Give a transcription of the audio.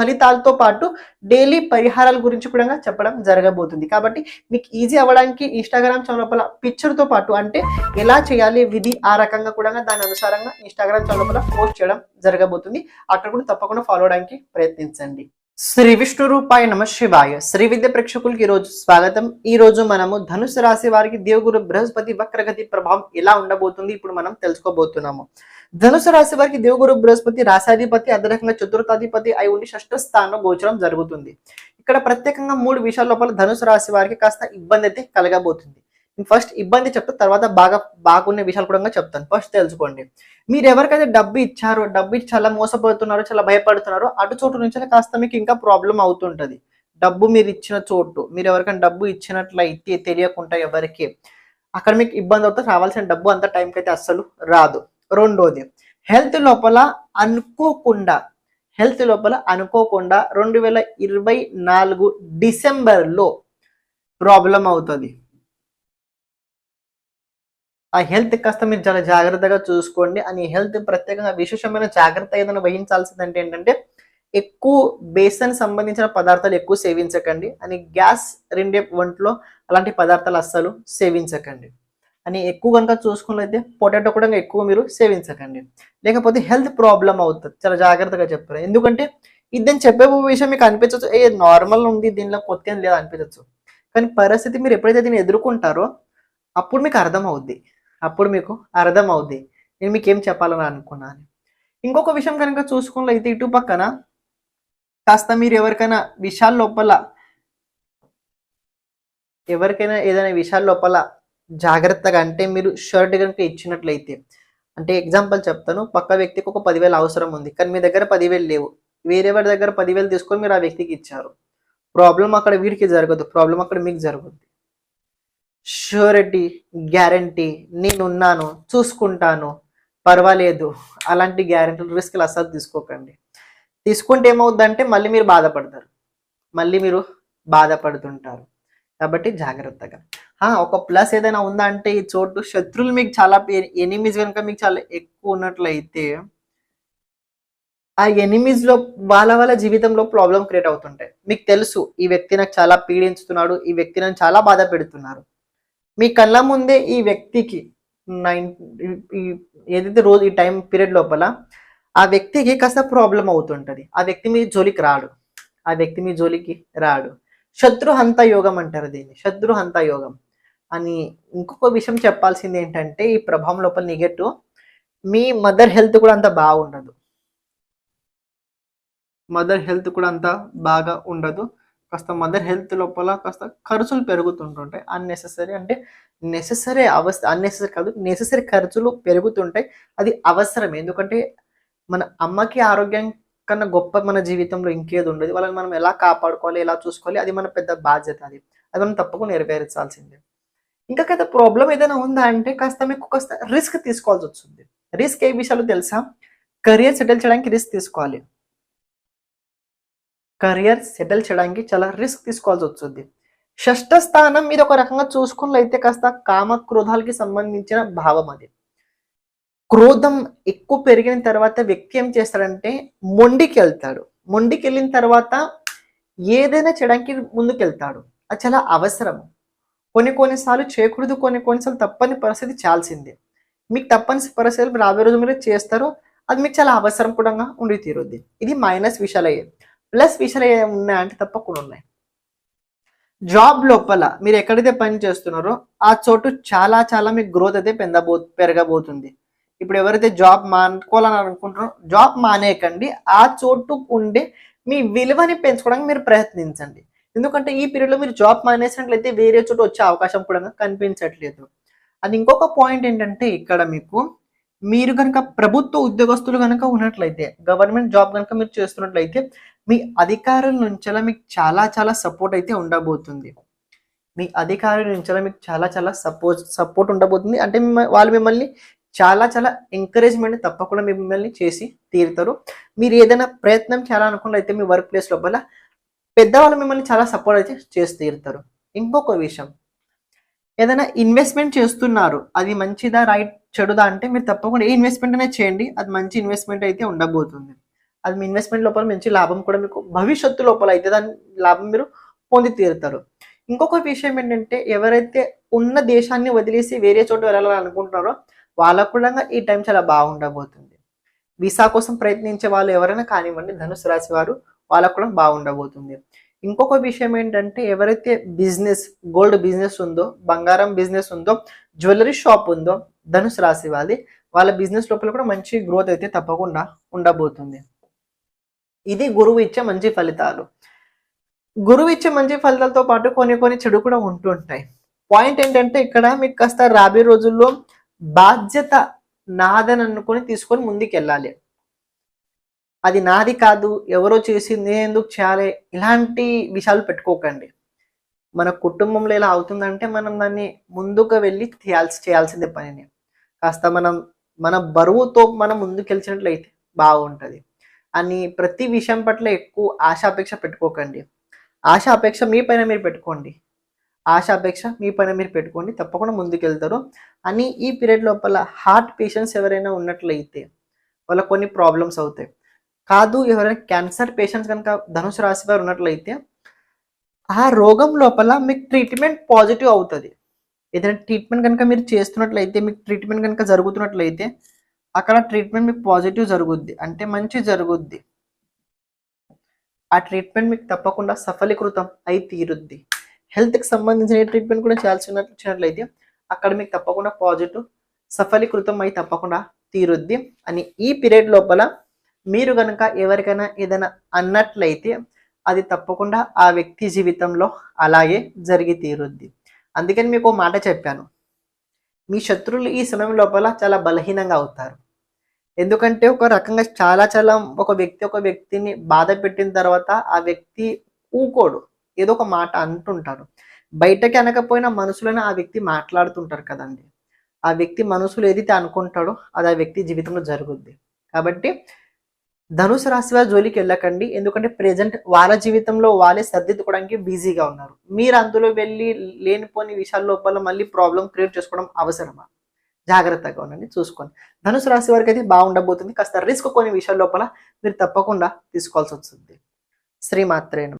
ఫలితాలతో పాటు డైలీ పరిహారాల గురించి కూడా చెప్పడం జరగబోతుంది. కాబట్టి మీకు ఈజీ అవ్వడానికి ఇన్స్టాగ్రామ్ ఛానల్ లోపల తో పాటు అంటే ఎలా చేయాలి విధి ఆ రకంగా కూడా దాని అనుసారంగా ఇన్స్టాగ్రామ్ ఛానల్ లోపల పోస్ట్ చేయడం జరగబోతుంది. అక్కడ కూడా తప్పకుండా ఫాలో అవడానికి ప్రయత్నించండి. శ్రీ విష్ణు రూపాయ నమ శివాయ. శ్రీ విద్య ప్రేక్షకులకి ఈ రోజు స్వాగతం. ఈ రోజు మనము ధనుసు రాశి వారికి దేవుగురు బృహస్పతి వక్రగతి ప్రభావం ఎలా ఉండబోతుంది ఇప్పుడు మనం తెలుసుకోబోతున్నాము. ధనుసు రాశి వారికి దేవగురు బృహస్పతి రాశాధిపతి అదనంగా చతుర్థాధిపతి అయి ఉండి షష్ఠ స్థానంలో గోచరం జరుగుతుంది. ఇక్కడ ప్రత్యేకంగా మూడు విషయాల లోపల ధనుసు రాశి వారికి కాస్త ఇబ్బంది అయితే కలగబోతుంది. ఫస్ట్ ఇబ్బంది చెప్తా తర్వాత బాగా బాగున్న విషయాలు కూడా చెప్తాను. ఫస్ట్ తెలుసుకోండి. మీరు ఎవరికైతే డబ్బు ఇచ్చారో డబ్బు ఇచ్చి చాలా మోసపోతున్నారో చాలా భయపడుతున్నారో అటు చోటు నుంచి కాస్త మీకు ఇంకా ప్రాబ్లం అవుతుంటది. డబ్బు మీరు ఇచ్చిన చోటు మీరు ఎవరికైనా డబ్బు ఇచ్చినట్లయితే తెలియకుండా ఎవరికి అక్కడ మీకు ఇబ్బంది అవుతుంది రావాల్సిన డబ్బు అంత టైంకి అయితే అస్సలు రాదు. రెండోది. హెల్త్ లోపల అనుకోకుండా హెల్త్ లోపల అనుకోకుండా రెండు వేల ఇరవై నాలుగు డిసెంబర్లో ప్రాబ్లం అవుతుంది. ఆ హెల్త్ కాస్త మీరు చాలా జాగ్రత్తగా చూసుకోండి. అని హెల్త్ ప్రత్యేకంగా విశేషమైన జాగ్రత్త ఏదైనా వహించాల్సిందంటే ఏంటంటే ఎక్కువ బేసన్ సంబంధించిన పదార్థాలు ఎక్కువ సేవించకండి. అని గ్యాస్ రెండే వంటలో అలాంటి పదార్థాలు అస్సలు సేవించకండి. అని ఎక్కువ కనుక చూసుకున్నైతే పొటాటో కూడా ఎక్కువ మీరు సేవించకండి. లేకపోతే హెల్త్ ప్రాబ్లం అవుతుంది. చాలా జాగ్రత్తగా చెప్పారు. ఎందుకంటే ఇది నేను చెప్పే విషయం మీకు అనిపించవచ్చు. ఏ నార్మల్ ఉంది దీనిలో కొత్త లేదు అనిపించవచ్చు. కానీ పరిస్థితి మీరు ఎప్పుడైతే దీన్ని ఎదుర్కొంటారో అప్పుడు మీకు అర్థం అవుద్ది అప్పుడు మీకు అర్థం అవుద్ది నేను మీకు ఏం చెప్పాలని అనుకున్నాను. ఇంకొక విషయం కనుక చూసుకున్నట్లయితే ఇటు పక్కన కాస్త మీరు ఎవరికైనా విషయాల లోపల ఎవరికైనా ఏదైనా విషయాల లోపల జాగ్రత్తగా అంటే మీరు షర్ట్ కనుక ఇచ్చినట్లయితే అంటే ఎగ్జాంపుల్ చెప్తాను పక్క వ్యక్తికి ఒక పదివేలు అవసరం ఉంది కానీ మీ దగ్గర పదివేలు లేవు. వేరే వారి దగ్గర పదివేలు తీసుకొని మీరు ఆ వ్యక్తికి ఇచ్చారు. ప్రాబ్లం అక్కడ వీడికి జరగదు ప్రాబ్లం అక్కడ మీకు జరుగుద్ది షూరిటీ గ్యారంటీ నేనున్నాను చూసుకుంటాను పర్వాలేదు అలాంటి గ్యారంటీలు రిస్క్లు అస్సలు తీసుకోకండి. తీసుకుంటే ఏమవుద్దంటే మళ్ళీ మీరు బాధపడతారు. మళ్ళీ మీరు బాధపడుతుంటారు. కాబట్టి జాగ్రత్తగా. ఒక ప్లస్ ఏదైనా ఉందా అంటే ఈ చోటు శత్రువులు మీకు చాలా ఎనిమిస్ కనుక మీకు చాలా ఎక్కువ ఉన్నట్లయితే ఆ ఎనిమిస్లో వాళ్ళ వాళ్ళ జీవితంలో ప్రాబ్లం క్రియేట్ అవుతుంటాయి. మీకు తెలుసు ఈ వ్యక్తి నాకు చాలా పీడించుతున్నాడు ఈ వ్యక్తి నన్ను చాలా బాధ పెడుతున్నారు. మీ కళ్ళ ముందే ఈ వ్యక్తికి నైన్ ఏదైతే రోజు ఈ టైం పీరియడ్ లోపల ఆ వ్యక్తికి కాస్త ప్రాబ్లం అవుతుంటది. ఆ వ్యక్తి మీ జోలికి రాడు. ఆ వ్యక్తి మీ జోలికి రాడు. శత్రు హంత యోగం అంటారు దీన్ని. శత్రు హంత యోగం. అని ఇంకొక విషయం చెప్పాల్సింది ఏంటంటే ఈ ప్రభావం లోపల నెగటివ్ మీ మదర్ హెల్త్ కూడా అంత బాగుండదు. మదర్ హెల్త్ కూడా అంత బాగా ఉండదు. కాస్త మదర్ హెల్త్ లోపల కాస్త ఖర్చులు పెరుగుతుంటుంటాయి. అన్నెసెసరీ అంటే నెససరీ అవస్థ అన్నెసరీ కాదు నెససరీ ఖర్చులు పెరుగుతుంటాయి. అది అవసరం. ఎందుకంటే మన అమ్మకి ఆరోగ్యం కన్నా గొప్ప మన జీవితంలో ఇంకేది ఉండదు. వాళ్ళని మనం ఎలా కాపాడుకోవాలి ఎలా చూసుకోవాలి అది మన పెద్ద బాధ్యత అది. అది మనం తప్పకుండా నెరవేర్చాల్సిందే. ఇంకా కదా ప్రాబ్లం ఏదైనా ఉందా అంటే కాస్త మీకు కాస్త రిస్క్ తీసుకోవాల్సి వస్తుంది. రిస్క్ ఏ విషయాలు తెలుసా? కెరియర్ సెటిల్ చేయడానికి రిస్క్ తీసుకోవాలి. కెరియర్ సెటిల్ చేయడానికి చాలా రిస్క్ తీసుకోవాల్సి వస్తుంది. షష్ఠ స్థానం మీద ఒక రకంగా చూసుకున్నట్లయితే కాస్త కామ క్రోధాలకి సంబంధించిన భావం అది. క్రోధం ఎక్కువ పెరిగిన తర్వాత వ్యక్తి ఏం చేస్తాడంటే మొండికి వెళ్తాడు. మొండికి వెళ్ళిన తర్వాత ఏదైనా చేయడానికి ముందుకెళ్తాడు. అది చాలా అవసరం కొన్ని కొన్నిసార్లు చేయకూడదు కొన్ని కొన్నిసార్లు తప్పని పరిస్థితి చేయాల్సిందే మీకు తప్పని పరిస్థితులు రాబోయే రోజు మీరు చేస్తారు. అది మీకు చాలా అవసరం కూడా ఉండి తీరుద్ది. ఇది మైనస్ విషయాలు ప్లస్ విషయాలు ఏ ఉన్నాయంటే తప్పకుండా ఉన్నాయి. జాబ్ లోపల మీరు ఎక్కడైతే పని చేస్తున్నారో ఆ చోటు చాలా చాలా మీకు గ్రోత్ అయితే పెందబో పెరగబోతుంది. ఇప్పుడు ఎవరైతే జాబ్ మానుకోవాలని అనుకుంటున్నారో జాబ్ మానేయకండి. ఆ చోటు ఉండే మీ విలువని పెంచుకోవడానికి మీరు ప్రయత్నించండి. ఎందుకంటే ఈ పీరియడ్లో మీరు జాబ్ మానేసినట్లయితే వేరే చోట వచ్చే అవకాశం కూడా కనిపించట్లేదు. అది ఇంకొక పాయింట్ ఏంటంటే ఇక్కడ మీకు మీరు కనుక ప్రభుత్వ ఉద్యోగస్తులు కనుక ఉన్నట్లయితే గవర్నమెంట్ జాబ్ కనుక మీరు చేస్తున్నట్లయితే మీ అధికారుల నుంచి మీకు చాలా చాలా సపోర్ట్ అయితే ఉండబోతుంది. మీ అధికారుల నుంచి మీకు చాలా చాలా సపోర్ట్ సపోర్ట్ ఉండబోతుంది. అంటే వాళ్ళు మిమ్మల్ని చాలా చాలా ఎంకరేజ్మెంట్ తప్పకుండా మిమ్మల్ని చేసి తీరుతారు. మీరు ఏదైనా ప్రయత్నం చేయాలనుకున్నట్లయితే మీ వర్క్ ప్లేస్ లోపల పెద్దవాళ్ళు మిమ్మల్ని చాలా సపోర్ట్ అయితే చేసి తీరుతారు. ఇంకొక విషయం. ఏదైనా ఇన్వెస్ట్మెంట్ చేస్తున్నారు అది మంచిదా రైట్ చెడుదా అంటే మీరు తప్పకుండా ఏ ఇన్వెస్ట్మెంట్ అనేది చేయండి అది మంచి ఇన్వెస్ట్మెంట్ అయితే ఉండబోతుంది. అది మీ ఇన్వెస్ట్మెంట్ లోపల మంచి లాభం కూడా మీకు భవిష్యత్తు లోపల అయితే దాని లాభం మీరు పొంది తీరుతారు. ఇంకొక విషయం ఏంటంటే ఎవరైతే ఉన్న దేశాన్ని వదిలేసి వేరే చోట వెళ్ళాలని అనుకుంటున్నారో వాళ్ళకు కూడా ఈ టైం చాలా బాగుండబోతుంది. వీసా కోసం ప్రయత్నించే వాళ్ళు ఎవరైనా కానివ్వండి ధనుసు రాశి వారు వాళ్ళకు కూడా బాగుండబోతుంది. ఇంకొక విషయం ఏంటంటే ఎవరైతే బిజినెస్ గోల్డ్ బిజినెస్ ఉందో బంగారం బిజినెస్ ఉందో జ్యువెలరీ షాప్ ఉందో ధనుసు రాశి వాళ్ళది వాళ్ళ బిజినెస్ లోపల కూడా మంచి గ్రోత్ అయితే తప్పకుండా ఉండబోతుంది. ఇది గురువు ఇచ్చే మంచి ఫలితాలు. గురువు ఇచ్చే మంచి ఫలితాలతో పాటు కొన్ని కొన్ని చెడు కూడా ఉంటుంటాయి పాయింట్ ఏంటంటే ఇక్కడ మీకు కాస్త రాబోయే రోజుల్లో బాధ్యత నాదని అనుకొని తీసుకొని ముందుకు వెళ్ళాలి అది నాది కాదు ఎవరో చేసింది నేను ఎందుకు చేయాలి? ఇలాంటి విషయాలు పెట్టుకోకండి. మన కుటుంబంలో ఇలా అవుతుందంటే మనం దాన్ని ముందుకు వెళ్ళి చేయాల్సి చేయాల్సిందే పనిని. కాస్త మనం మన బరువుతో మనం ముందుకెళ్ళినట్లయితే బాగుంటుంది. అని ప్రతి విషయం పట్ల ఎక్కువ ఆశాపేక్ష పెట్టుకోకండి. ఆశాపేక్ష మీ పైన మీరు పెట్టుకోండి. ఆశాపేక్ష మీ పైన మీరు పెట్టుకోండి. తప్పకుండా ముందుకెళ్తారు. అని ఈ పీరియడ్ లోపల హార్ట్ పేషెంట్స్ ఎవరైనా ఉన్నట్లయితే వాళ్ళ కొన్ని ప్రాబ్లమ్స్ అవుతాయి. కాదు ఎవరైనా క్యాన్సర్ పేషెంట్స్ కనుక ధనుసు రాశి వారు ఉన్నట్లయితే ఆ రోగం లోపల మీకు ట్రీట్మెంట్ పాజిటివ్ అవుతుంది. ఏదైనా ట్రీట్మెంట్ కనుక మీరు చేస్తున్నట్లయితే మీకు ట్రీట్మెంట్ కనుక జరుగుతున్నట్లయితే అక్కడ ట్రీట్మెంట్ మీకు పాజిటివ్ జరుగుద్ది. అంటే మంచి జరుగుద్ది. ఆ ట్రీట్మెంట్ మీకు తప్పకుండా సఫలీకృతం అయి తీరుద్ది. హెల్త్కి సంబంధించిన ట్రీట్మెంట్ కూడా చేయాల్సినట్లు వచ్చినట్లయితే అక్కడ మీకు తప్పకుండా పాజిటివ్ సఫలీకృతం అయి తప్పకుండా తీరుద్ది. అని ఈ పీరియడ్ లోపల మీరు కనుక ఎవరికైనా ఏదైనా అన్నట్లయితే అది తప్పకుండా ఆ వ్యక్తి జీవితంలో అలాగే జరిగి తీరుద్ది. అందుకని మీకు ఒక మాట చెప్పాను. మీ శత్రువులు ఈ సమయం లోపల చాలా బలహీనంగా అవుతారు. ఎందుకంటే ఒక రకంగా చాలా చాలా ఒక వ్యక్తి ఒక వ్యక్తిని బాధ పెట్టిన తర్వాత ఆ వ్యక్తి ఊకోడు. ఏదో ఒక మాట అంటుంటాడు. బయటకి అనకపోయినా మనసులోనే ఆ వ్యక్తి మాట్లాడుతుంటారు కదండి. ఆ వ్యక్తి మనసులో ఏదైతే అనుకుంటాడో అది ఆ వ్యక్తి జీవితంలో జరుగుద్ది. కాబట్టి ధనుసు రాశి వారి జోలికి వెళ్ళకండి. ఎందుకంటే ప్రెజెంట్ వాళ్ళ జీవితంలో వాళ్ళే సర్దిద్దుకోవడానికి బిజీగా ఉన్నారు. మీరు అందులో వెళ్ళి లేనిపోని విషయాల లోపల మళ్ళీ ప్రాబ్లం క్రియేట్ చేసుకోవడం అవసరమా? జాగ్రత్తగా ఉండండి చూసుకోండి. ధనుసు రాశి వారికి అయితే బాగుండబోతుంది. కాస్త రిస్క్ కొన్ని విషయాల లోపల మీరు తప్పకుండా తీసుకోవాల్సి వస్తుంది. శ్రీమాత్రేణ